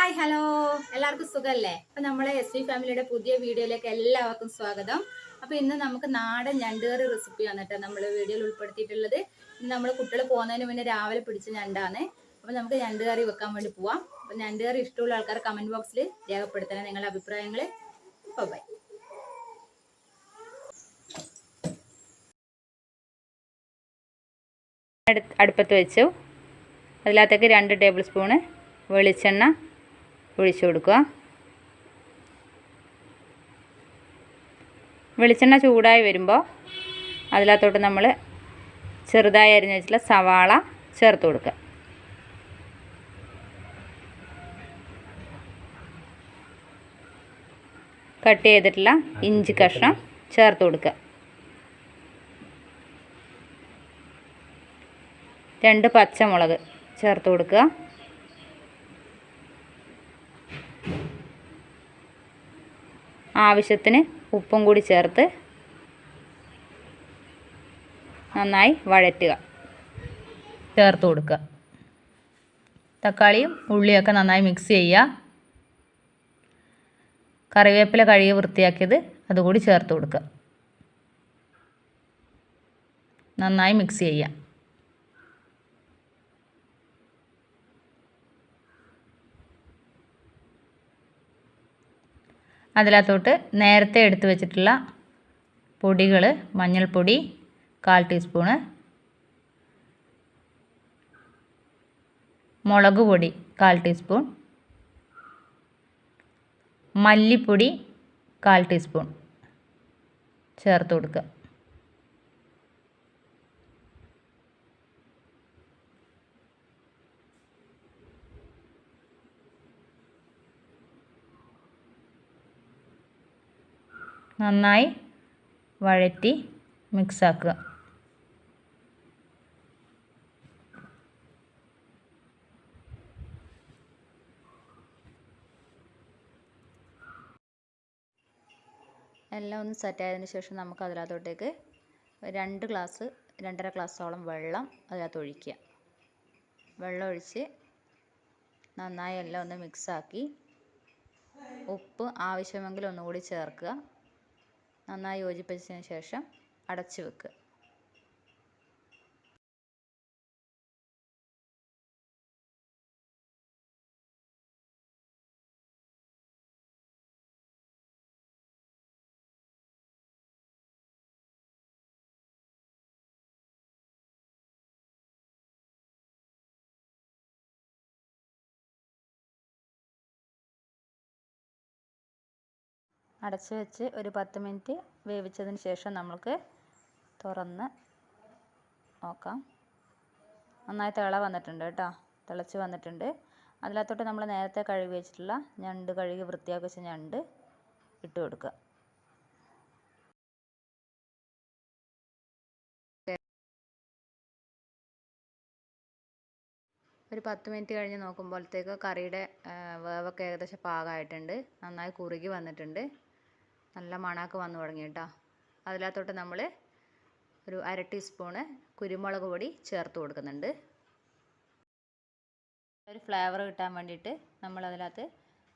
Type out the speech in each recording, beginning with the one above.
Hi hello എല്ലാവർക്കും സുഖമല്ലേ അപ്പൊ നമ്മളെ എസ് വി ഫാമിലിയുടെ പുതിയ വീഡിയോയിലേക്ക് എല്ലാവർക്കും സ്വാഗതം. അപ്പൊ ഇന്ന് നമുക്ക് നാടൻ ഞണ്ടുകറി റെസിപ്പി ആണ് കേട്ടോ നമ്മൾ വീഡിയോയിൽ ഉൾപ്പെടുത്തിയിട്ടുള്ളത്. നമ്മൾ കുട്ടികൾ പോകുന്നതിന് മുന്നേ രാവിലെ പിടിച്ച ഞണ്ടാണ്. അപ്പൊ നമുക്ക് ഞണ്ടുകറി വെക്കാൻ വേണ്ടി പോവാം. അപ്പൊ ഞണ്ടുകറി ഇഷ്ടമുള്ള ആൾക്കാർ കമന്റ് ബോക്സിൽ രേഖപ്പെടുത്തണം നിങ്ങളുടെ അഭിപ്രായങ്ങൾ ബൈ അടുപ്പത്ത് വെച്ചു. അതിനകത്തേക്ക് രണ്ട് ടേബിൾ സ്പൂണ് വെളിച്ചെണ്ണ ഒഴിച്ചു കൊടുക്കുക. വെളിച്ചെണ്ണ ചൂടായി വരുമ്പോൾ അതിനകത്തോട്ട് നമ്മൾ ചെറുതായി അരിഞ്ഞ് വെച്ചിട്ടുള്ള സവാള ചേർത്ത് കൊടുക്കുക. കട്ട് ചെയ്തിട്ടുള്ള ഇഞ്ചി കഷ്ണം ചേർത്ത് കൊടുക്കുക. രണ്ട് പച്ചമുളക് ചേർത്ത് കൊടുക്കുക. ആവശ്യത്തിന് ഉപ്പും കൂടി ചേർത്ത് നന്നായി വഴറ്റുക. ചേർത്ത് കൊടുക്കുക. തക്കാളിയും ഉള്ളിയൊക്കെ നന്നായി മിക്സ് ചെയ്യുക. കറിവേപ്പില കഴുകി വൃത്തിയാക്കിയത് അതുകൂടി ചേർത്ത് കൊടുക്കുക. നന്നായി മിക്സ് ചെയ്യുക. അതിനകത്തോട്ട് നേരത്തെ എടുത്തു വെച്ചിട്ടുള്ള പൊടികൾ മഞ്ഞൾപ്പൊടി കാൽ ടീസ്പൂണ് മുളക് പൊടി കാൽ ടീസ്പൂൺ മല്ലിപ്പൊടി കാൽ ടീസ്പൂൺ ചേർത്ത് കൊടുക്കുക. നന്നായി വഴറ്റി മിക്സാക്കുക. എല്ലാം ഒന്ന് സെറ്റായതിന് ശേഷം നമുക്ക് അതിനകത്തോട്ടേക്ക് രണ്ട് ഗ്ലാസ് രണ്ടര ഗ്ലാസ്സോളം വെള്ളം അതിനകത്ത് ഒഴിക്കുക. വെള്ളം ഒഴിച്ച് നന്നായി എല്ലാം ഒന്ന് മിക്സാക്കി ഉപ്പ് ആവശ്യമെങ്കിൽ ഒന്നുകൂടി ചേർക്കുക. നന്നായി യോജിപ്പിച്ചതിന് ശേഷം അടച്ചു വെക്കുക അടച്ച് വെച്ച് ഒരു പത്ത് മിനിറ്റ് വേവിച്ചതിന് ശേഷം നമ്മൾക്ക് തുറന്ന് നോക്കാം. നന്നായി തിള വന്നിട്ടുണ്ട് കേട്ടോ. തിളച്ച് വന്നിട്ടുണ്ട്. അതിനകത്തോട്ട് നമ്മൾ നേരത്തെ കഴുകി വെച്ചിട്ടുള്ള ഞണ്ട് കഴുകി വൃത്തിയാക്കി വെച്ച ഞണ്ട് ഇട്ട് കൊടുക്കുക. ഒരു പത്ത് മിനിറ്റ് കഴിഞ്ഞ് നോക്കുമ്പോഴത്തേക്ക് കറിയുടെ വേവൊക്കെ ഏകദേശം പാകമായിട്ടുണ്ട്. നന്നായി കുറുകി വന്നിട്ടുണ്ട്. നല്ല മണമൊക്കെ വന്നു തുടങ്ങി കേട്ടോ. അതിനകത്തോട്ട് നമ്മൾ ഒരു അര ടീസ്പൂണ് കുരുമുളക് പൊടി ചേർത്ത് കൊടുക്കുന്നുണ്ട്. ഒരു ഫ്ലേവർ കിട്ടാൻ വേണ്ടിയിട്ട് നമ്മൾ അതിനകത്ത്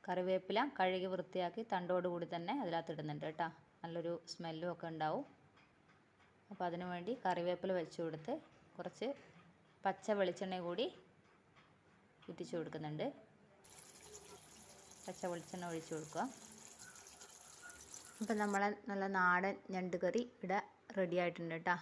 കറിവേപ്പില കഴുകി വൃത്തിയാക്കി തണ്ടോട് കൂടി തന്നെ അതിനകത്ത് ഇടുന്നുണ്ട് കേട്ടോ. നല്ലൊരു സ്മെല്ലും ഒക്കെ ഉണ്ടാവും. അപ്പോൾ അതിനു വേണ്ടി കറിവേപ്പില വെച്ച് കൊടുത്ത് കുറച്ച് പച്ച വെളിച്ചെണ്ണ കൂടി ഊറ്റിച്ച് കൊടുക്കുന്നുണ്ട്. പച്ച വെളിച്ചെണ്ണ ഒഴിച്ച് കൊടുക്കുക. അപ്പം നമ്മളെ നല്ല നാടൻ ഞണ്ട് കറി ഇവിടെ റെഡി ആയിട്ടുണ്ട് കേട്ടോ